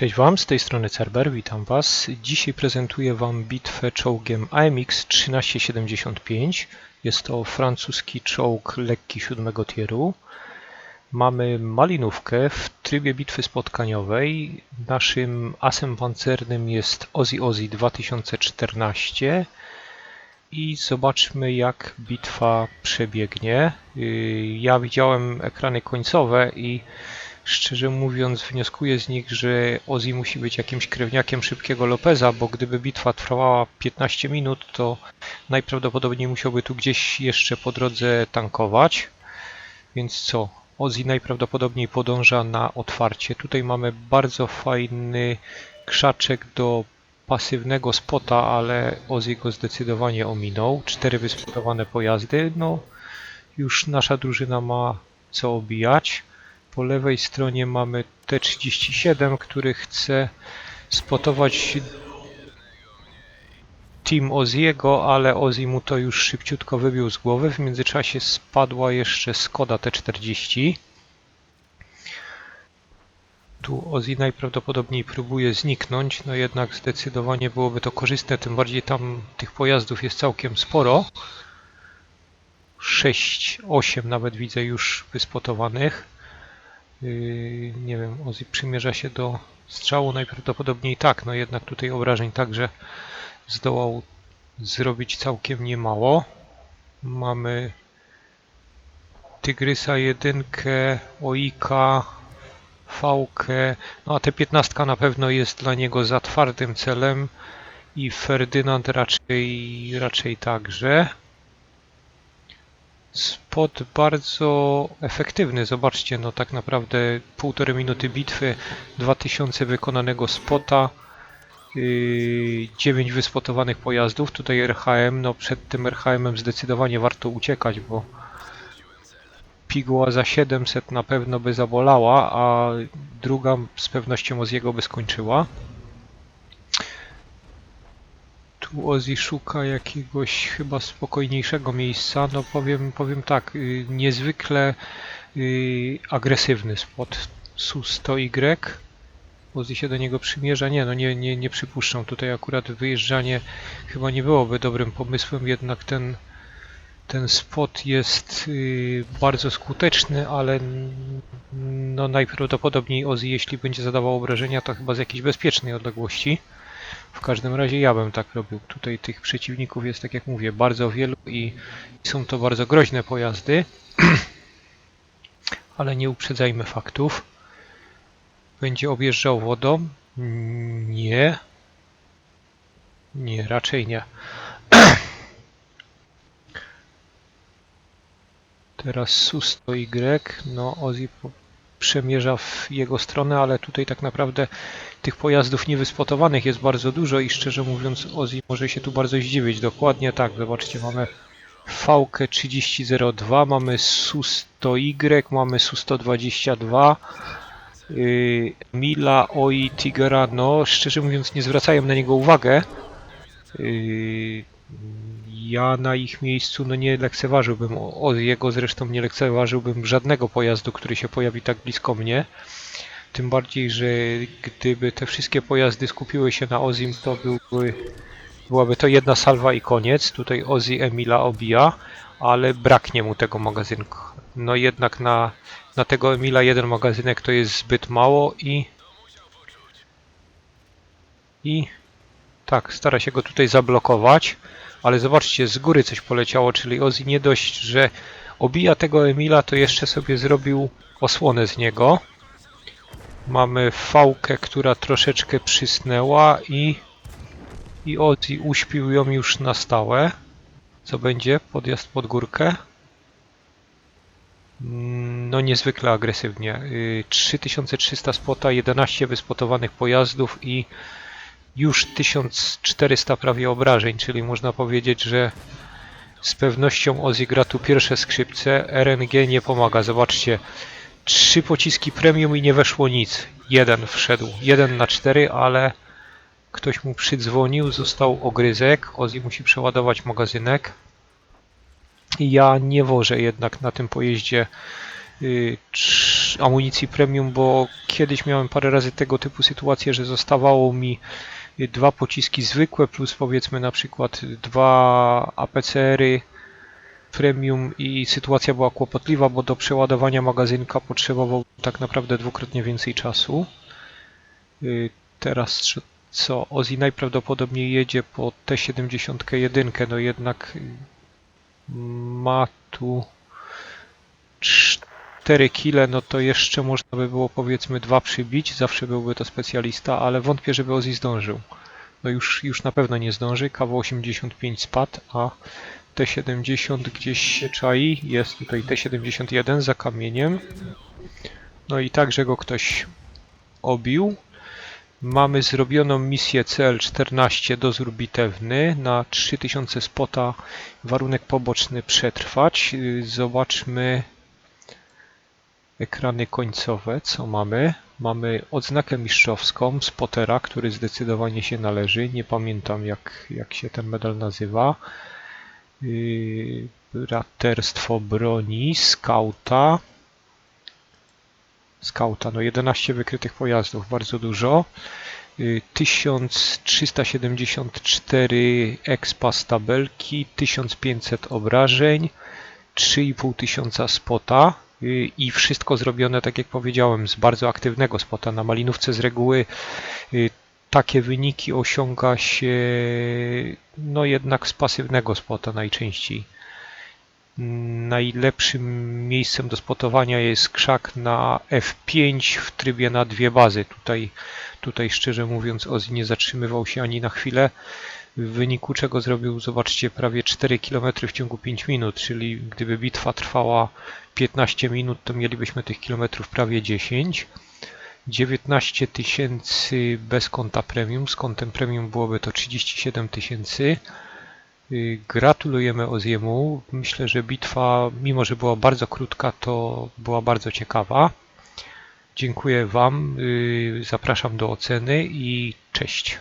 Cześć Wam, z tej strony Cerber, witam Was. Dzisiaj prezentuję Wam bitwę czołgiem AMX 1375. Jest to francuski czołg lekki siódmego tieru. Mamy malinówkę w trybie bitwy spotkaniowej. Naszym asem pancernym jest Ozzy Ozzy 2014. I zobaczmy jak bitwa przebiegnie. Yy, Ja widziałem ekrany końcowe i Szczerze mówiąc, wnioskuję z nich, że Ozzy musi być jakimś krewniakiem szybkiego Lopeza, bo gdyby bitwa trwała 15 minut, to najprawdopodobniej musiałby tu gdzieś jeszcze po drodze tankować. Więc co? Ozzy najprawdopodobniej podąża na otwarcie. Tutaj mamy bardzo fajny krzaczek do pasywnego spota, ale Ozzy go zdecydowanie ominął. Cztery wyspotowane pojazdy. No, już nasza drużyna ma co obijać. Po lewej stronie mamy T-37, który chce spotować Team Oziego, ale Ozzy mu to już szybciutko wybił z głowy. W międzyczasie spadła jeszcze Skoda T-40. Tu Ozzy najprawdopodobniej próbuje zniknąć, no jednak zdecydowanie byłoby to korzystne, tym bardziej tam tych pojazdów jest całkiem sporo. 6, 8 nawet widzę już wyspotowanych. Yy, nie wiem, Ozzy przymierza się do strzału, najprawdopodobniej tak, no jednak tutaj obrażeń także zdołał zrobić całkiem niemało. Mamy Tygrysa 1, Oika, Fałkę, no a T15 na pewno jest dla niego za twardym celem i Ferdynand raczej, raczej także. Spot bardzo efektywny. Zobaczcie, no tak naprawdę półtorej minuty bitwy, 2000 wykonanego spota, yy, 9 wyspotowanych pojazdów. Tutaj RHM, no przed tym RHM-em zdecydowanie warto uciekać, bo piguła za 700 na pewno by zabolała, a druga z pewnością z jego by skończyła. Tu Ozzy szuka jakiegoś chyba spokojniejszego miejsca. No powiem, powiem tak, y, niezwykle y, agresywny spot Su-100Y. Ozzy się do niego przymierza. Nie, no nie, nie, nie przypuszczam. Tutaj akurat wyjeżdżanie chyba nie byłoby dobrym pomysłem, jednak ten, ten spot jest y, bardzo skuteczny, ale no najprawdopodobniej Ozzy, jeśli będzie zadawał obrażenia, to chyba z jakiejś bezpiecznej odległości. W każdym razie ja bym tak robił. Tutaj tych przeciwników jest, tak jak mówię, bardzo wielu i są to bardzo groźne pojazdy. Ale nie uprzedzajmy faktów. Będzie objeżdżał wodą? Nie. Nie, raczej nie. Teraz Su-100Y. No, Ozzy przemierza w jego stronę, ale tutaj tak naprawdę tych pojazdów niewyspotowanych jest bardzo dużo i szczerze mówiąc Ozzy może się tu bardzo zdziwić. Dokładnie tak, zobaczcie, mamy VK 3002, mamy Su-100Y, mamy Su-122, yy, Mila, Oi, Tigera, no szczerze mówiąc nie zwracają na niego uwagę. Yy, ja na ich miejscu no nie lekceważyłbym o, o jego zresztą nie lekceważyłbym żadnego pojazdu, który się pojawi tak blisko mnie. Tym bardziej, że gdyby te wszystkie pojazdy skupiły się na Ozim, to byłby, byłaby to jedna salwa i koniec. Tutaj Ozzy Emila obija, ale braknie mu tego magazynku. No jednak na, na tego Emila jeden magazynek to jest zbyt mało i i tak, stara się go tutaj zablokować, ale zobaczcie, z góry coś poleciało, czyli Ozzy nie dość, że obija tego Emila, to jeszcze sobie zrobił osłonę z niego. Mamy fałkę, która troszeczkę przysnęła i i Ozzy uśpił ją już na stałe. Co będzie? Podjazd pod górkę. Mm, No niezwykle agresywnie. Y, 3300 spota, 11 wyspotowanych pojazdów i już 1400 prawie obrażeń, czyli można powiedzieć, że z pewnością Ozzy gra tu pierwsze skrzypce. RNG nie pomaga. Zobaczcie, trzy pociski premium i nie weszło nic. Jeden wszedł. Jeden na cztery, ale ktoś mu przydzwonił, został ogryzek. Ozzy musi przeładować magazynek. Ja nie wożę jednak na tym pojeździe y, amunicji premium, bo kiedyś miałem parę razy tego typu sytuacje, że zostawało mi dwa pociski zwykłe plus powiedzmy na przykład dwa APCR-y premium i sytuacja była kłopotliwa, bo do przeładowania magazynka potrzebował tak naprawdę dwukrotnie więcej czasu. Y, Teraz co? Ozzy najprawdopodobniej jedzie po T71, no jednak ma tu 4 kile, no to jeszcze można by było powiedzmy dwa przybić, zawsze byłby to specjalista, ale wątpię, żeby Ozzy zdążył. No już, już na pewno nie zdąży, KW 85 spadł, a T70 gdzieś się czai, jest tutaj T71 za kamieniem. No i także go ktoś obił. Mamy zrobioną misję CL14 dozór bitewny na 3000 spota, warunek poboczny przetrwać. Yy, Zobaczmy ekrany końcowe, co mamy. Mamy odznakę mistrzowską spotera, który zdecydowanie się należy. Nie pamiętam jak, jak się ten medal nazywa. Yy, Braterstwo broni, skauta. Skauta, no 11 wykrytych pojazdów, bardzo dużo. Y, 1374 expa z tabelki, 1500 obrażeń, 3,5 tysiąca spota i wszystko zrobione, tak jak powiedziałem, z bardzo aktywnego spota. Na malinówce z reguły y, takie wyniki osiąga się no jednak z pasywnego spota najczęściej. Najlepszym miejscem do spotowania jest krzak na F5 w trybie na dwie bazy. Tutaj, tutaj szczerze mówiąc Ozzy nie zatrzymywał się ani na chwilę, w wyniku czego zrobił, zobaczcie, prawie 4 km w ciągu 5 minut, czyli gdyby bitwa trwała 15 minut, to mielibyśmy tych kilometrów prawie 10. 19 tysięcy bez konta premium, z kontem premium byłoby to 37 tysięcy. Y, Gratulujemy Oziemu. Myślę, że bitwa, mimo że była bardzo krótka, to była bardzo ciekawa. Dziękuję Wam, y, zapraszam do oceny i cześć.